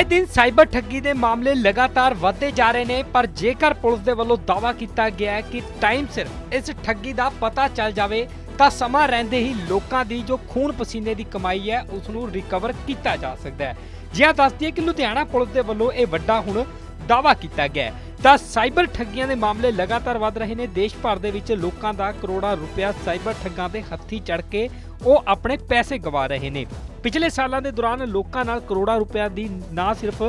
ਆਏ ਦਿਨ ਸਾਈਬਰ ਠੱਗੀ ਦੇ ਮਾਮਲੇ ਲਗਾਤਾਰ ਵਧਦੇ ਜਾ ਰਹੇ ਨੇ, ਪਰ ਜੇਕਰ ਪੁਲਿਸ ਦੇ ਵੱਲੋਂ ਦਾਅਵਾ ਕੀਤਾ ਗਿਆ ਹੈ ਕਿ ਟਾਈਮ ਸਿਰ ਇਸ ਠੱਗੀ ਦਾ ਪਤਾ ਚੱਲ ਜਾਵੇ, ਤਾਂ ਸਮਾਂ ਰਹਿੰਦੇ ਹੀ ਲੋਕਾਂ ਦੀ ਜੋ ਖੂਨ ਪਸੀਨੇ ਦੀ ਕਮਾਈ ਹੈ ਉਸ ਨੂੰ ਰਿਕਵਰ ਕੀਤਾ ਜਾ ਸਕਦਾ ਹੈ। ਜਿਵੇਂ ਦੱਸਦੀ ਹੈ ਕਿ ਲੁਧਿਆਣਾ ਪੁਲਿਸ ਦੇ ਵੱਲੋਂ ਇਹ ਵੱਡਾ ਹੁਣ ਦਾਅਵਾ ਕੀਤਾ ਗਿਆ ਹੈ। ਤਾਂ ਸਾਈਬਰ ਠੱਗੀਆਂ ਦੇ ਮਾਮਲੇ ਲਗਾਤਾਰ ਵਧ ਰਹੇ ਨੇ, ਦੇਸ਼ ਭਰ ਦੇ ਵਿੱਚ ਲੋਕਾਂ ਦਾ ਕਰੋੜਾਂ ਰੁਪਇਆ ਸਾਈਬਰ ਠੱਗਾਂ ਦੇ ਹੱਥੀ ਚੜ ਕੇ ਉਹ ਆਪਣੇ ਪੈਸੇ ਗਵਾ ਰਹੇ ਨੇ। ਪਿਛਲੇ ਸਾਲਾਂ ਦੇ ਦੌਰਾਨ ਲੋਕਾਂ ਨਾਲ ਕਰੋੜਾਂ ਰੁਪਇਆ ਦੀ ਨਾ ਸਿਰਫ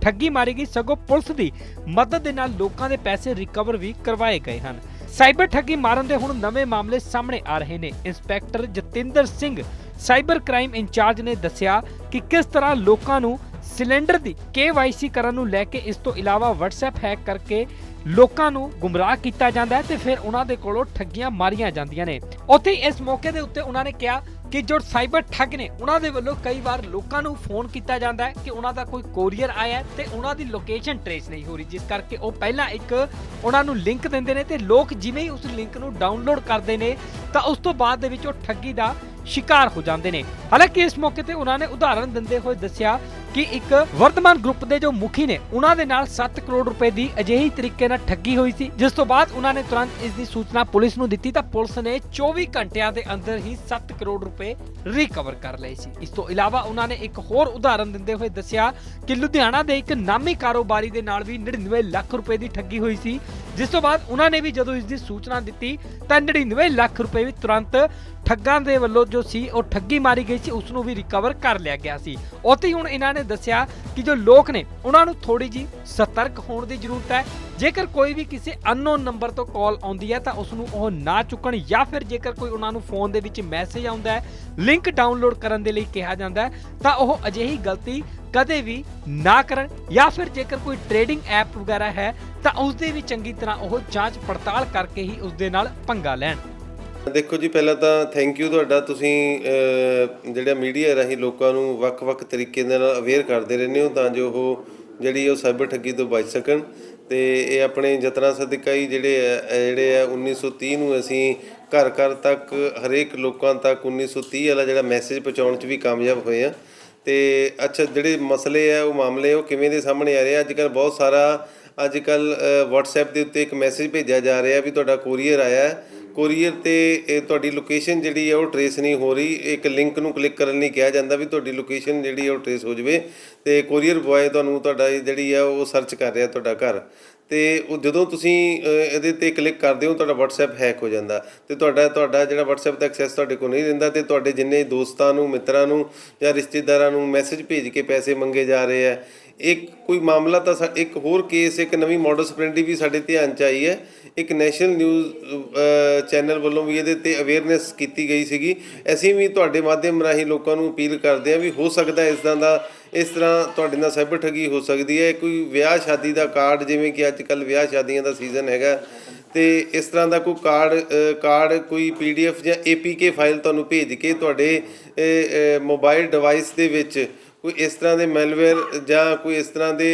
ਠੱਗੀ ਮਾਰੀ ਗਈ, ਸਗੋਂ ਪੁਲਿਸ ਦੀ ਮਦਦ ਦੇ ਨਾਲ ਲੋਕਾਂ ਦੇ ਪੈਸੇ ਰਿਕਵਰ ਵੀ ਕਰਵਾਏ ਗਏ ਹਨ। ਸਾਈਬਰ ਠੱਗੀ ਮਾਰਨ ਦੇ ਹੁਣ ਨਵੇਂ ਮਾਮਲੇ ਸਾਹਮਣੇ ਆ ਰਹੇ ਨੇ। Inspector Jatinder Singh cyber crime incharge ਨੇ ਦੱਸਿਆ ਕਿ ਕਿਸ ਤਰ੍ਹਾਂ ਲੋਕਾਂ ਨੂੰ ਸਿਲੰਡਰ ਦੀ KYC ਕਰਨ ਨੂੰ ਲੈ ਕੇ ਇਸ ਤੋਂ ਇਲਾਵਾ WhatsApp ਹੈਕ ਕਰਕੇ ਲੋਕਾਂ ਨੂੰ ਗੁੰਮਰਾਹ ਕੀਤਾ ਜਾਂਦਾ ਹੈ ਤੇ ਫਿਰ ਉਹਨਾਂ ਦੇ ਕੋਲੋਂ ਠੱਗੀਆਂ ਮਾਰੀਆਂ ਜਾਂਦੀਆਂ ਨੇ। ਉੱਥੇ ਇਸ ਮੌਕੇ ਦੇ ਉੱਤੇ ਉਹਨਾਂ ਨੇ ਕਿਹਾ ਕਿ ਜੋ ਸਾਈਬਰ ਠੱਗ ਨੇ, ਉਹਨਾਂ ਦੇ ਵੱਲੋਂ ਕਈ ਵਾਰ ਲੋਕਾਂ ਨੂੰ ਫੋਨ ਕੀਤਾ ਜਾਂਦਾ ਹੈ ਕਿ ਉਹਨਾਂ ਦਾ ਕੋਈ ਕੋਰੀਅਰ ਆਇਆ ਤੇ ਉਹਨਾਂ ਦੀ ਲੋਕੇਸ਼ਨ ਟ੍ਰੇਸ ਨਹੀਂ ਹੋ ਰਹੀ, ਜਿਸ ਕਰਕੇ ਉਹ ਪਹਿਲਾਂ ਇੱਕ ਉਹਨਾਂ ਨੂੰ ਲਿੰਕ ਦਿੰਦੇ ਨੇ ਤੇ ਲੋਕ ਜਿਵੇਂ ਹੀ ਉਸ ਲਿੰਕ ਨੂੰ ਡਾਊਨਲੋਡ ਕਰਦੇ ਨੇ, ਤਾਂ ਉਸ ਤੋਂ ਬਾਅਦ ਦੇ ਵਿੱਚ ਉਹ ਠੱਗੀ ਦਾ ਸ਼ਿਕਾਰ ਹੋ ਜਾਂਦੇ ਨੇ। ਹਾਲਾਂਕਿ ਇਸ ਮੌਕੇ ਤੇ ਉਹਨਾਂ ਨੇ ਉਦਾਹਰਣ ਦਿੰਦੇ ਹੋਏ ਦੱਸਿਆ ਕਿ ਇੱਕ ਵਰਤਮਾਨ ਗਰੁੱਪ ਦੇ ਜੋ ਮੁਖੀ ਨੇ, ਉਹਨਾਂ ਦੇ ਨਾਲ 7 ਕਰੋੜ ਰੁਪਏ ਦੀ ਅਜਿਹੀ ਤਰੀਕੇ ਨਾਲ ਠੱਗੀ ਹੋਈ ਸੀ, ਜਿਸ ਤੋਂ ਬਾਅਦ ਉਹਨਾਂ ਨੇ ਤੁਰੰਤ ਇਸ ਦੀ ਸੂਚਨਾ ਪੁਲਿਸ ਨੂੰ ਦਿੱਤੀ, ਤਾਂ ਪੁਲਿਸ ਨੇ 24 ਘੰਟਿਆਂ ਦੇ ਅੰਦਰ ਹੀ 7 ਕਰੋੜ ਰੁਪਏ ਰਿਕਵਰ ਕਰ ਲਏ ਸੀ। ਇਸ ਤੋਂ ਇਲਾਵਾ ਉਹਨਾਂ ਨੇ ਇੱਕ ਹੋਰ ਉਦਾਹਰਨ ਦਿੰਦੇ ਹੋਏ ਦੱਸਿਆ ਕਿ ਲੁਧਿਆਣਾ ਦੇ ਇੱਕ ਨਾਮੀ ਕਾਰੋਬਾਰੀ ਦੇ ਨਾਲ ਵੀ 99 ਲੱਖ ਰੁਪਏ ਦੀ ਠੱਗੀ ਹੋਈ ਸੀ, ਜਿਸ ਤੋਂ ਬਾਅਦ ਉਹਨਾਂ ਨੇ ਵੀ ਜਦੋਂ ਇਸ ਦੀ ਸੂਚਨਾ ਦਿੱਤੀ, ਤਾਂ 99 ਲੱਖ ਰੁਪਏ ਵੀ ਤੁਰੰਤ ਠੱਗਾਂ ਦੇ ਵੱਲੋਂ ਜੋ ਸੀ ਉਹ ਠੱਗੀ ਮਾਰੀ ਗਈ ਸੀ ਉਸ ਨੂੰ ਵੀ ਰਿਕਵਰ ਕਰ ਲਿਆ ਗਿਆ ਸੀ। ਉੱਥੇ ਹੁਣ ਇਹਨਾਂ ਨੇ ਦੱਸਿਆ ਕਿ ਜੋ ਲੋਕ ਨੇ, ਉਹਨਾਂ ਨੂੰ ਥੋੜੀ ਜੀ ਸਤਰਕ ਹੋਣ ਦੀ ਜ਼ਰੂਰਤ ਹੈ। ਜੇਕਰ ਕੋਈ ਵੀ ਕਿਸੇ ਅਨਨੋਨ ਨੰਬਰ ਤੋਂ ਕਾਲ ਆਉਂਦੀ ਹੈ, ਤਾਂ ਉਸ ਨੂੰ ਉਹ ਨਾ ਚੁੱਕਣ ਜਾਂ ਫਿਰ ਜੇਕਰ ਕੋਈ ਉਹਨਾਂ ਨੂੰ ਫੋਨ ਦੇ ਵਿੱਚ ਮੈਸੇਜ ਆਉਂਦਾ ਹੈ, ਲਿੰਕ ਡਾਊਨਲੋਡ ਕਰਨ ਦੇ ਲਈ ਕਿਹਾ ਜਾਂਦਾ ਹੈ, ਤਾਂ ਉਹ ਅਜਿਹੀ ਗਲਤੀ ਕਦੇ ਵੀ ਨਾ ਕਰਨ ਜਾਂ ਫਿਰ ਜੇਕਰ ਕੋਈ ਟ੍ਰੇਡਿੰਗ ਐਪ ਵਗੈਰਾ ਹੈ, ਤਾਂ ਉਸ ਦੇ ਵੀ ਚੰਗੀ ਤਰ੍ਹਾਂ ਉਹ ਜਾਂਚ ਪੜਤਾਲ ਕਰਕੇ ਹੀ ਉਸ ਦੇ ਨਾਲ ਪੰਗਾ ਲੈਣ। ਦੇਖੋ ਜੀ, ਪਹਿਲਾਂ ਤਾਂ ਥੈਂਕ ਯੂ ਤੁਹਾਡਾ। ਤੁਸੀਂ ਜਿਹੜਾ ਮੀਡੀਆ ਰਾਹੀਂ ਲੋਕਾਂ ਨੂੰ ਵੱਖ-ਵੱਖ ਤਰੀਕੇ ਦੇ ਨਾਲ ਅਵੇਅਰ ਕਰਦੇ ਰਹਿੰਦੇ ਹੋ ਤਾਂ ਜੋ ਉਹ ਜਿਹੜੀ ਉਹ ਸਾਈਬਰ ਠੱਗੀ ਤੋਂ ਬਚ ਸਕਣ। ਤੇ ਇਹ ਆਪਣੇ ਯਤਨਾਂ ਸਦਕਾ ਹੀ ਜਿਹੜੇ ਆ ਇਹ ਜਿਹੜੇ ਆ 1930 ਨੂੰ ਅਸੀਂ ਘਰ ਘਰ ਤੱਕ, ਹਰੇਕ ਲੋਕਾਂ ਤੱਕ 1930 ਵਾਲਾ ਜਿਹੜਾ ਮੈਸੇਜ ਪਹੁੰਚਾਉਣ 'ਚ ਵੀ ਕਾਮਯਾਬ ਹੋਏ ਆ। ਤੇ ਅੱਛਾ, ਜਿਹੜੇ ਮਸਲੇ ਆ, ਉਹ ਮਾਮਲੇ ਉਹ ਕਿਵੇਂ ਦੇ ਸਾਹਮਣੇ ਆ ਰਹੇ ਆ? ਅੱਜ ਕੱਲ ਬਹੁਤ ਸਾਰਾ ਅੱਜ ਕੱਲ WhatsApp ਦੇ ਉੱਤੇ ਇੱਕ ਮੈਸੇਜ ਭੇਜਿਆ ਜਾ ਰਿਹਾ ਵੀ ਤੁਹਾਡਾ ਕੋਰੀਅਰ ਆਇਆ। ਹੈ ਕੋਰੀਅਰ ਤੇ, ਇਹ ਤੁਹਾਡੀ ਲੋਕੇਸ਼ਨ ਜਿਹੜੀ ਹੈ ਉਹ ਟਰੇਸ ਨਹੀਂ ਹੋ ਰਹੀ। ਇੱਕ ਲਿੰਕ ਨੂੰ ਕਲਿੱਕ ਕਰਨ ਲਈ ਕਿਹਾ ਜਾਂਦਾ ਵੀ ਤੁਹਾਡੀ ਲੋਕੇਸ਼ਨ ਜਿਹੜੀ ਹੈ ਉਹ ਟਰੇਸ ਹੋ ਜਾਵੇ। ਤੇ ਕੋਰੀਅਰ ਬੁਆਏ ਤੁਹਾਨੂੰ ਤੁਹਾਡਾ ਜਿਹੜੀ ਹੈ ਉਹ ਸਰਚ ਕਰ ਰਿਹਾ ਤੁਹਾਡਾ ਘਰ। ਤੇ ਉਹ ਜਦੋਂ ਤੁਸੀਂ ਇਹਦੇ ਤੇ ਕਲਿੱਕ ਕਰਦੇ ਹੋ, ਤੁਹਾਡਾ WhatsApp ਹੈਕ ਹੋ ਜਾਂਦਾ। ਤੇ ਤੁਹਾਡਾ ਤੁਹਾਡਾ ਜਿਹੜਾ WhatsApp ਦਾ ਐਕਸੈਸ ਤੁਹਾਡੇ ਕੋਲ ਨਹੀਂ ਰਹਿੰਦਾ ਤੇ ਤੁਹਾਡੇ ਜਿੰਨੇ ਦੋਸਤਾਂ ਨੂੰ, ਮਿੱਤਰਾਂ ਨੂੰ ਜਾਂ ਰਿਸ਼ਤੇਦਾਰਾਂ ਨੂੰ ਮੈਸੇਜ ਭੇਜ ਕੇ ਪੈਸੇ ਮੰਗੇ ਜਾ ਰਹੇ ਆ ਇੱਕ ਕੋਈ ਮਾਮਲਾ ਤਾਂ ਸਾ- ਇੱਕ ਹੋਰ ਕੇਸ ਇੱਕ ਨਵੀਂ ਮਾਡਲ ਸਪ੍ਰੈਂਡੀ ਵੀ ਸਾਡੇ ਧਿਆਨ ਚ ਆਈ ਹੈ। ਇੱਕ ਨੈਸ਼ਨਲ ਨਿਊਜ਼ ਚੈਨਲ ਵੱਲੋਂ ਵੀ ਇਹਦੇ ਤੇ ਅਵੇਅਰਨੈਸ ਕੀਤੀ ਗਈ ਸੀਗੀ। ਅਸੀਂ ਵੀ ਤੁਹਾਡੇ ਮਾਧਿਅਮ ਰਾਹੀਂ ਲੋਕਾਂ ਨੂੰ ਅਪੀਲ ਕਰਦੇ ਹਾਂ ਵੀ ਹੋ ਸਕਦਾ ਇਸ ਤਰ੍ਹਾਂ ਦਾ, ਇਸ ਤਰ੍ਹਾਂ ਤੁਹਾਡੇ ਨਾਲ ਸਾਈਬਰ ਠੱਗੀ ਹੋ ਸਕਦੀ ਹੈ। ਕੋਈ ਵਿਆਹ ਸ਼ਾਦੀ ਦਾ ਕਾਰਡ ਜਿਵੇਂ ਕਿ ਅੱਜ ਕੱਲ ਵਿਆਹ ਸ਼ਾਦੀਆਂ ਦਾ ਸੀਜ਼ਨ ਹੈਗਾ, ਤੇ ਇਸ ਤਰ੍ਹਾਂ ਦਾ ਕੋਈ ਕਾਰਡ ਕਾਰਡ ਕੋਈ ਪੀਡੀਐਫ ਜਾਂ ਏਪੀਕੇ ਫਾਈਲ ਤੁਹਾਨੂੰ ਭੇਜ ਕੇ ਤੁਹਾਡੇ ਮੋਬਾਈਲ ਡਿਵਾਈਸ ਦੇ ਵਿੱਚ ਕੋਈ ਇਸ ਤਰ੍ਹਾਂ ਦੇ ਮੈਲਵੇਅਰ ਜਾਂ ਕੋਈ ਇਸ ਤਰ੍ਹਾਂ ਦੇ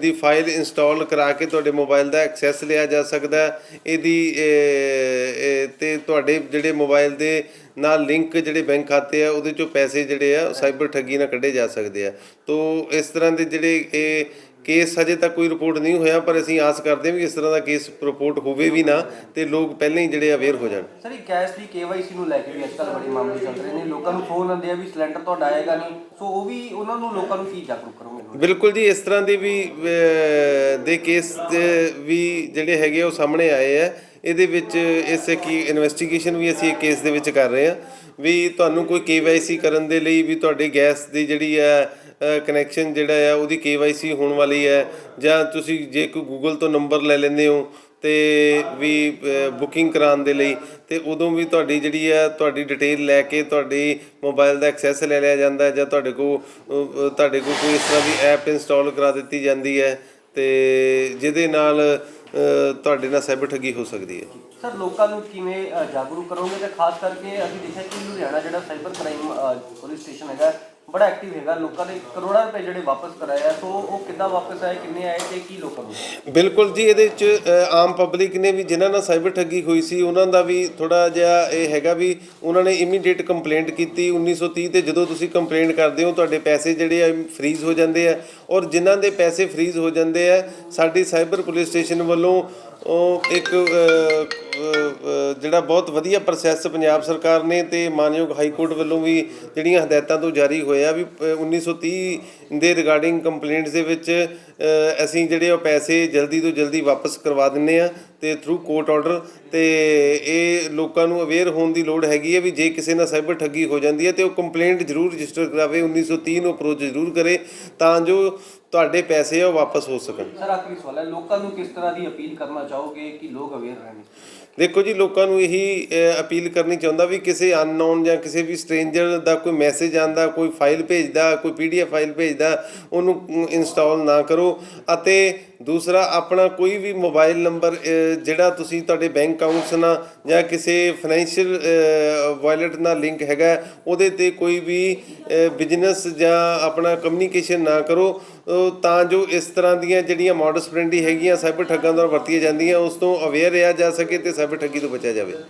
ਦੀ ਫਾਈਲ ਇੰਸਟਾਲ ਕਰਾ ਕੇ ਤੁਹਾਡੇ ਮੋਬਾਈਲ ਦਾ ਐਕਸੈਸ ਲਿਆ ਜਾ ਸਕਦਾ ਇਹਦੀ ਅ, ਤੇ ਤੁਹਾਡੇ ਜਿਹੜੇ ਮੋਬਾਈਲ ਦੇ ਨਾਲ ਲਿੰਕ ਜਿਹੜੇ ਬੈਂਕ ਖਾਤੇ ਆ ਉਹਦੇ ਚੋਂ ਪੈਸੇ ਜਿਹੜੇ ਆ ਸਾਈਬਰ ਠੱਗੀ ਨਾਲ ਕੱਢੇ ਜਾ ਸਕਦੇ ਆ। ਤੋਂ ਇਸ ਤਰ੍ਹਾਂ ਦੇ ਜਿਹੜੇ ਇਹ ਕੇਸ ਹਜੇ ਤੱਕ ਕੋਈ ਰਿਪੋਰਟ ਨਹੀਂ ਹੋਇਆ ਪਰ ਅਸੀਂ ਆਸ ਕਰਦੇ ਹਾਂ ਵੀ ਇਸ ਤਰ੍ਹਾਂ ਦਾ ਕੇਸ ਰਿਪੋਰਟ ਹੋਵੇ ਵੀ ਨਾ ਤੇ ਲੋਕ ਪਹਿਲਾਂ ਹੀ ਜਿਹੜੇ ਅਵੇਅਰ ਹੋ ਜਾਣ। ਸਰ ਇਹ ਗੈਸ ਦੀ KYC ਨੂੰ ਲੈ ਕੇ ਵੀ ਅੱਜਕੱਲ ਬੜੇ ਮਾਮਲੇ ਚੱਲ ਰਹੇ ਨੇ। ਲੋਕਾਂ ਨੂੰ ਫੋਨ ਆਉਂਦੇ ਆ ਵੀ ਸਿਲੰਡਰ ਤੁਹਾਡਾ ਆਏਗਾ ਨਹੀਂ। ਸੋ ਉਹ ਵੀ ਉਹਨਾਂ ਨੂੰ ਲੋਕਾਂ ਨੂੰ ਕੀ ਜਾਗਰੂਕ ਕਰੋਗੇ? ਬਿਲਕੁਲ ਜੀ ਇਸ ਤਰ੍ਹਾਂ ਦੇ ਵੀ ਅਹ, ਦੇ ਕੇਸ ਵੀ ਜਿਹੜੇ ਹੈਗੇ ਆ ਉਹ ਸਾਹਮਣੇ ਆਏ ਆ। ਇਹਦੇ ਵਿੱਚ ਇਸ ਕੀ ਇਨਵੈਸਟੀਗੇਸ਼ਨ ਵੀ ਅਸੀਂ ਇਹ ਕੇਸ ਦੇ ਵਿੱਚ ਕਰ ਰਹੇ ਹਾਂ ਵੀ ਤੁਹਾਨੂੰ ਕੋਈ KYC ਕਰਨ ਦੇ ਲਈ ਵੀ ਤੁਹਾਡੀ ਗੈਸ ਦੀ ਜਿਹੜੀ ਹੈ ਕਨੈਕਸ਼ਨ ਜਿਹੜਾ ਆ, ਉਹਦੀ KYC ਹੋਣ ਵਾਲੀ ਹੈ। ਜਾਂ ਤੁਸੀਂ ਜੇ ਕੋਈ ਗੂਗਲ ਤੋਂ ਨੰਬਰ ਲੈ ਲੈਂਦੇ ਹੋ ਤੇ ਵੀ ਬੁਕਿੰਗ ਕਰਾਉਣ ਦੇ ਲਈ, ਤੇ ਉਦੋਂ ਵੀ ਤੁਹਾਡੀ ਜਿਹੜੀ ਹੈ ਤੁਹਾਡੀ ਡਿਟੇਲ ਲੈ ਕੇ ਤੁਹਾਡੀ ਮੋਬਾਈਲ ਦਾ ਐਕਸੈਸ ਲੈ ਲਿਆ ਜਾਂਦਾ ਹੈ, ਜਾਂ ਤੁਹਾਡੇ ਕੋ ਤੁਹਾਡੇ ਕੋਲ ਕੋਈ ਇਸ ਤਰ੍ਹਾਂ ਦੀ ਐਪ ਇੰਸਟਾਲ ਕਰਾ ਦਿੱਤੀ ਜਾਂਦੀ ਹੈ, ਤੇ ਜਿਹਦੇ ਨਾਲ ਤੁਹਾਡੇ ਨਾਲ ਸਾਈਬਰ ਠੱਗੀ ਹੋ ਸਕਦੀ ਹੈ। ਸਰ, ਲੋਕਾਂ ਨੂੰ ਕਿਵੇਂ ਜਾਗਰੂਕ ਕਰੋਗੇ? ਤੇ ਖਾਸ ਕਰਕੇ ਅਸੀਂ ਦੇਖਿਆ ਕਿ ਲੁਧਿਆਣਾ ਜਿਹੜਾ ਸਾਈਬਰ ਕ੍ਰਾਈਮ ਪੁਲਿਸ ਸਟੇਸ਼ਨ ਹੈਗਾ ਬੜਾ ਐਕਟਿਵ ਹੈਗਾ। ਲੋਕਾਂ ਦੇ ਕਰੋੜਾਂ ਰੁਪਏ ਜਿਹੜੇ ਵਾਪਸ ਕਰਾਏ ਸੋ ਉਹ ਕਿੱਦਾਂ ਵਾਪਸ ਆਏ, ਕਿੰਨੇ ਆਏ ਤੇ ਕੀ ਲੋਕਾਂ ਨੂੰ? ਬਿਲਕੁਲ ਜੀ, ਇਹਦੇ ਵਿੱਚ ਆਮ ਪਬਲਿਕ ਨੇ ਵੀ ਜਿਨ੍ਹਾਂ ਨਾਲ ਸਾਈਬਰ ਠੱਗੀ ਹੋਈ ਸੀ, ਉਹਨਾਂ ਦਾ ਵੀ ਥੋੜਾ ਜਿਹਾ ਇਹ ਹੈਗਾ ਵੀ ਉਹਨਾਂ ਨੇ ਇਮੀਡੀਏਟ ਕੰਪਲੇਂਟ ਕੀਤੀ 1930 ਤੇ ਜਦੋਂ ਤੁਸੀਂ ਕੰਪਲੇਂਟ ਕਰਦੇ ਹੋ, ਤੁਹਾਡੇ ਪੈਸੇ ਜਿਹੜੇ ਆ ਫ੍ਰੀਜ਼ ਹੋ ਜਾਂਦੇ ਆ। ਔਰ ਜਿਨ੍ਹਾਂ ਦੇ ਪੈਸੇ ਫ੍ਰੀਜ਼ ਹੋ ਜਾਂਦੇ ਆ, ਸਾਡੀ ਸਾਈਬਰ ਪੁਲਿਸ ਸਟੇਸ਼ਨ ਵੱਲੋਂ, ਉਹ ਇੱਕ ਜਿਹੜਾ ਬਹੁਤ ਵਧੀਆ ਪ੍ਰੋਸੈਸ ਪੰਜਾਬ ਸਰਕਾਰ ਨੇ ਤੇ ਮਾਨਯੋਗ ਹਾਈ ਕੋਰਟ ਵੱਲੋਂ ਵੀ ਜਿਹੜੀਆਂ ਹਦਾਇਤਾਂ ਤੋਂ ਜਾਰੀ ਹੋਇਆ ਵੀ ਅ, 1930 ਦੇ ਰਿਗਾਰਡਿੰਗ ਕੰਪਲੇਂਟਸ ਦੇ ਵਿੱਚ ਅਸੀਂ ਜਿਹੜੇ ਉਹ ਪੈਸੇ ਜਲਦੀ ਤੋਂ ਜਲਦੀ ਵਾਪਸ ਕਰਵਾ ਦਿੰਨੇ ਆ ਤੇ ਥਰੂ ਕੋਰਟ ਆਰਡਰ ਤੇ ਇਹ ਲੋਕਾਂ ਨੂੰ ਅਵੇਅਰ ਹੋਣ ਦੀ ਲੋੜ ਹੈਗੀ ਹੈ ਵੀ ਜੇ ਕਿਸੇ ਨਾਲ ਸਾਈਬਰ ਠੱਗੀ ਹੋ ਜਾਂਦੀ ਹੈ ਤੇ ਉਹ ਕੰਪਲੇਂਟ ਜ਼ਰੂਰ ਰਜਿਸਟਰ ਕਰਾਵੇ 1930 ਨੂੰ ਅਪਰੋਚ ਜ਼ਰੂਰ ਕਰੇ ਤਾਂ ਜੋ ਤੁਹਾਡੇ ਪੈਸੇ ਆ ਉਹ ਵਾਪਸ ਹੋ ਸਕਣ। ਸਰ ਆਖਰੀ ਸਵਾਲ ਹੈ ਲੋਕਾਂ ਨੂੰ ਕਿਸ ਤਰ੍ਹਾਂ ਦੀ ਅਪੀਲ ਕਰਨਾ ਚਾਹੋਗੇ ਕਿ ਲੋਕ ਅਵੇਅਰ ਰਹਿਣ? ਦੇਖੋ ਜੀ ਲੋਕਾਂ ਨੂੰ ਇਹੀ ਅਪੀਲ ਕਰਨੀ ਚਾਹੁੰਦਾ ਵੀ ਕਿਸੇ ਅਨਨੋਨ ਜਾਂ ਕਿਸੇ ਵੀ ਸਟ੍ਰੇਂਜਰ ਦਾ ਕੋਈ ਮੈਸੇਜ ਆਂਦਾ ਕੋਈ ਫਾਈਲ ਭੇਜਦਾ ਕੋਈ ਪੀਡੀਐਫ ਫਾਈਲ ਭੇਜਦਾ ਉਹਨੂੰ ਇੰਸਟਾਲ ਨਾ ਕਰੋ। ਅਤੇ ਦੂਸਰਾ ਆਪਣਾ ਕੋਈ ਵੀ ਮੋਬਾਈਲ ਨੰਬਰ ਜਿਹੜਾ ਤੁਸੀਂ ਤੁਹਾਡੇ ਬੈਂਕ ਅਕਾਊਂਟਸ ਨਾਲ ਜਾਂ ਕਿਸੇ ਫਾਈਨੈਂਸ਼ੀਅਲ ਵਾਇਲਟ ਨਾਲ ਲਿੰਕ ਹੈਗਾ ਉਹਦੇ ਤੇ ਕੋਈ ਵੀ ਬਿਜ਼ਨਸ ਜਾਂ ਆਪਣਾ ਕਮਿਊਨੀਕੇਸ਼ਨ ਨਾ ਕਰੋ ਤਾਂ ਜੋ ਇਸ ਤਰ੍ਹਾਂ ਦੀਆਂ ਜਿਹੜੀਆਂ ਮੋਡਸ ਫ੍ਰੈਂਡਲੀ ਹੈਗੀਆਂ ਸਾਈਬਰ ਠੱਗਾਂ ਦੁਆਰਾ ਵਰਤੀਆਂ ਜਾਂਦੀਆਂ, ਉਸ ਤੋਂ ਅਵੇਅਰ ਰਿਹਾ ਜਾ ਸਕੇ ਤੇ ਸਾਈਬਰ ਠੱਗੀ ਤੋਂ ਬਚਿਆ ਜਾਵੇ।